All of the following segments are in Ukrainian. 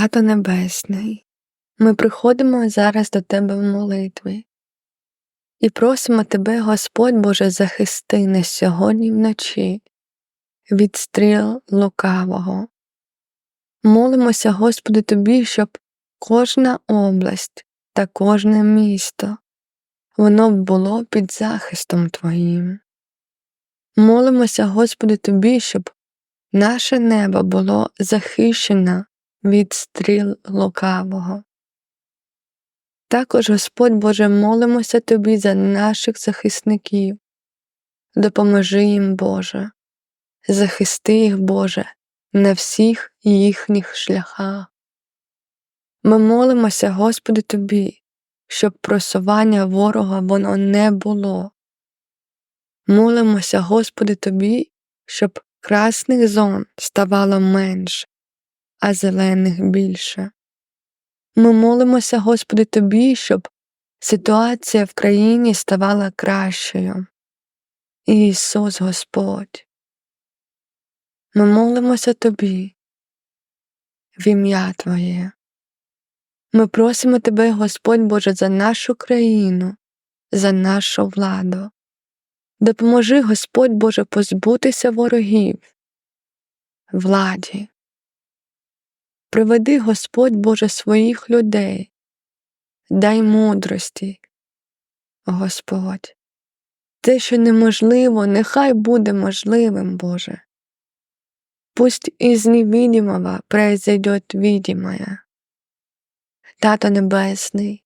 Тато Небесний, ми приходимо зараз до Тебе в молитві і просимо Тебе, Господь Боже, захисти нас сьогодні вночі від стріл лукавого. Молимося, Господи, Тобі, щоб кожна область та кожне місто воно було під захистом Твоїм. Молимося, Господи, Тобі, щоб наше небо було захищено від стріл лукавого. Також, Господь Боже, молимося Тобі за наших захисників. Допоможи їм, Боже, захисти їх, Боже, на всіх їхніх шляхах. Ми молимося, Господи, Тобі, щоб просування ворога воно не було. Молимося, Господи, Тобі, щоб красних зон ставало менше, а зелених більше. Ми молимося, Господи, Тобі, щоб ситуація в країні ставала кращою. Ісус Господь. Ми молимося Тобі, в ім'я Твоє. Ми просимо Тебе, Господь Боже, за нашу країну, за нашу владу. Допоможи, Господь Боже, позбутися ворогів, владі. Приведи, Господь Боже, своїх людей, дай мудрості, Господь. Те, що неможливо, нехай буде можливим, Боже. Пусть из невидимого произойдет видимое. Тато Небесний.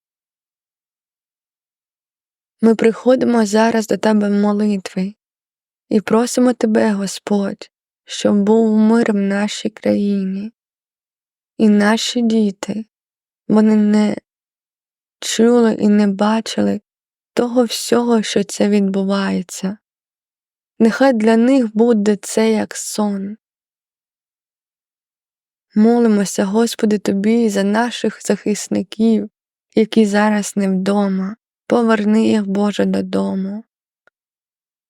Ми приходимо зараз до Тебе в молитви і просимо Тебе, Господь, щоб був мир в нашій країні, і наші діти, вони не чули і не бачили того всього, що це відбувається. Нехай для них буде це як сон. Молимося, Господи, Тобі за наших захисників, які зараз не вдома, поверни їх, Боже, додому.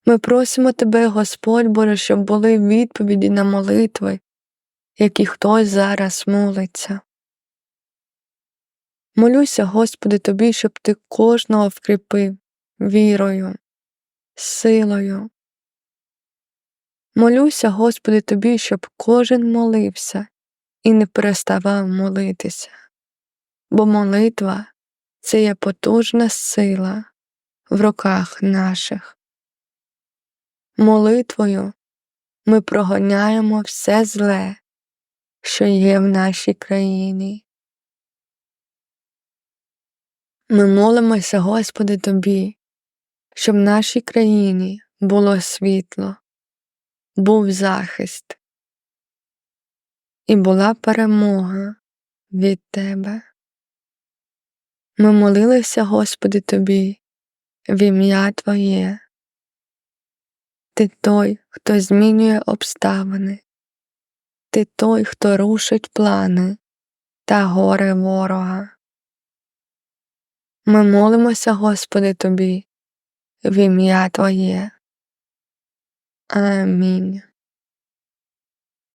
Ми просимо Тебе, Господь Боже, щоб були відповіді на молитви, які хтось зараз молиться. Молюся, Господи, Тобі, щоб Ти кожного вкріпив вірою, силою. Молюся, Господи, Тобі, щоб кожен молився і не переставав молитися, бо молитва це є потужна сила в руках наших. Молитвою ми прогоняємо все зле, що є в нашій країні. Ми молимося, Господи, Тобі, щоб в нашій країні було світло, був захист і була перемога від Тебе. Ми молилися, Господи, Тобі, в ім'я Твоє. Ти той, хто змінює обставини, ти той, хто рушить плани та горе ворога. Ми молимося, Господи, Тобі, в ім'я Твоє. Амінь.